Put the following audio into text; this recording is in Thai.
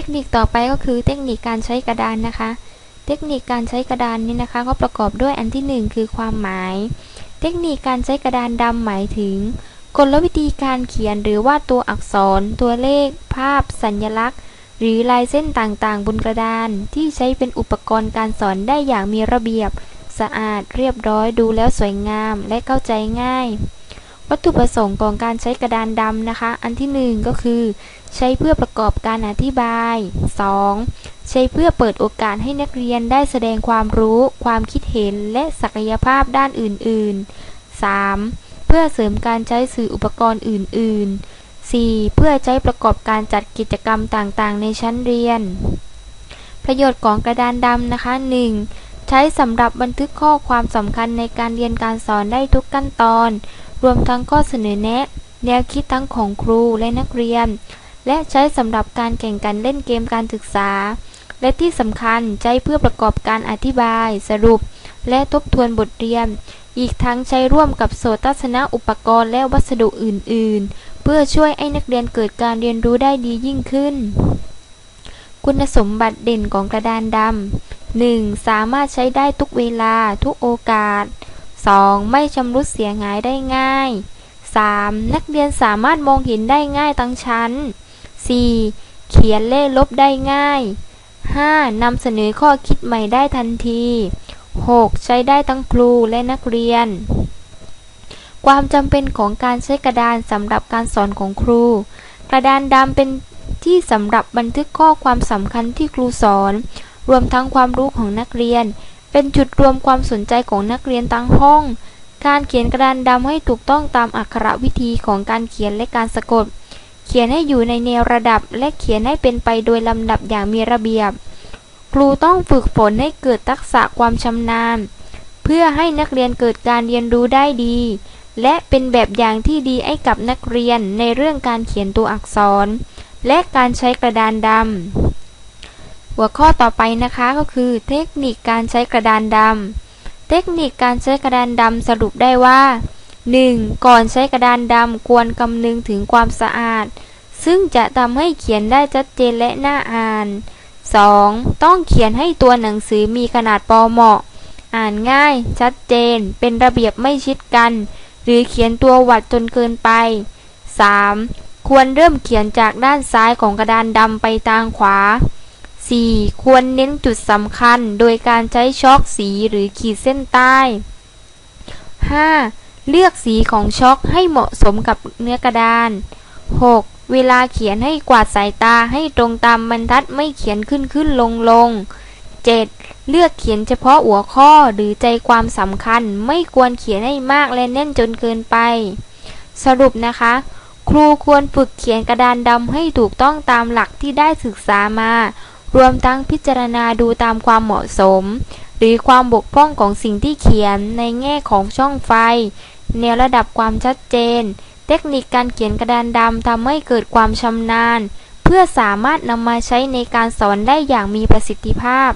ทคนิคต่อไปก็คือเทคนิคการใช้กระดานนะคะ เทคนิคการใช้กระดานนี้นะคะก็ประกอบด้วยอันที่ 1 คือความหมาย เทคนิคการใช้กระดานดำหมายถึง กลวิธีการเขียนหรือว่าตัวอักษร ตัวเลข ภาพ สัญลักษณ์ หรือลายเส้นต่างๆ บนกระดาน ที่ใช้เป็นอุปกรณ์การสอนได้อย่างมีระเบียบ สะอาด เรียบร้อยดูแล้วสวยงาม และเข้าใจง่าย วัตถุประสงค์ของการใช้กระดานดำนะคะ อันที่ 1 ก็คือ ใช้เพื่อประกอบการอธิบาย 2. ใช้เพื่อเปิดโอกาสให้นักเรียนได้แสดงความรู้ ความคิดเห็นและศักยภาพด้านอื่น ๆ 3. เพื่อเสริมการใช้สื่ออุปกรณ์อื่น ๆ 4. เพื่อใช้ประกอบการจัดกิจกรรมต่าง ๆ ในชั้นเรียน ประโยชน์ของกระดานดำนะคะ 1. ใช้สำหรับบันทึกข้อความสำคัญในการเรียนการสอนได้ทุกขั้นตอน รวมทั้งข้อเสนอแนะ แนวคิดทั้งของครูและนักเรียน และใช้สำหรับการแข่งกันเล่นเกมการศึกษา และที่สำคัญใช้เพื่อประกอบการอธิบาย สรุป และทบทวนบทเรียน อีกทั้งใช้ร่วมกับโสตทัศนอุปกรณ์และวัสดุอื่น ๆ เพื่อช่วยให้นักเรียนเกิดการเรียนรู้ได้ดียิ่งขึ้น คุณสมบัติเด่นของกระดานดำ 1. สามารถใช้ได้ทุกเวลาทุกโอกาส 2. ไม่ชำรุดเสียหายได้ง่าย 3. นักเรียนสามารถมองเห็นได้ง่ายทั้งชั้น 4. เขียนเลขลบได้ง่าย 5. นำเสนอข้อคิดใหม่ได้ทันที 6. ใช้ได้ทั้งครูและนักเรียน ความจำเป็นของการใช้กระดานสำหรับการสอนของครู กระดานดำเป็นที่สำหรับบันทึกข้อความสำคัญที่ครูสอน รวมทั้งความรู้ของนักเรียน เป็นจุดรวมความสนใจของนักเรียนทั้งห้อง การเขียนกระดานดำให้ถูกต้องตามอักขระวิธีของการเขียนและการสะกด เขียนให้อยู่ในแนวระดับและเขียนให้เป็นไปโดยลำดับอย่างมีระเบียบ ครูต้องฝึกฝนให้เกิดทักษะความชำนาญ เพื่อให้นักเรียนเกิดการเรียนรู้ได้ดี และเป็นแบบอย่างที่ดีให้กับนักเรียนในเรื่องการเขียนตัวอักษร และการใช้กระดานดำ หัวข้อต่อไปนะคะก็คือ เทคนิคการใช้กระดานดำเทคนิคการใช้กระดานดำสรุปได้ว่า 1. ก่อนใช้กระดานดำควรคำนึงถึงความสะอาด ซึ่งจะทำให้เขียนได้ชัดเจนและน่าอ่าน 2. ต้องเขียนให้ตัวหนังสือมีขนาดพอเหมาะ อ่านง่าย ชัดเจน เป็นระเบียบไม่ชิดกัน หรือเขียนตัวหวัดจนเกินไป 3. ควรเริ่มเขียนจากด้านซ้ายของกระดานดำไปทางขวา 4. ควรเน้นจุดสำคัญโดยการใช้ช็อกสีหรือขีดเส้นใต้ 5. เลือกสีของช็อกให้เหมาะสมกับเนื้อกระดาน 6. เวลาเขียนให้กวาดสายตาให้ตรงตามบรรทัดไม่เขียนขึ้นขึ้นลงลง 7. เลือกเขียนเฉพาะหัวข้อหรือใจความสำคัญไม่ควรเขียนให้มากและแน่นจนเกินไป สรุปนะคะ ครูควรฝึกเขียนกระดานดำให้ถูกต้องตามหลักที่ได้ศึกษามา รวมทั้งพิจารณาดูตามความเหมาะสม หรือความบกพร่องของสิ่งที่เขียนในแง่ของช่องไฟ แนวระดับความชัดเจน เทคนิคการเขียนกระดานดำทำให้เกิดความชำนาญ เพื่อสามารถนำมาใช้ในการสอนได้อย่างมีประสิทธิภาพ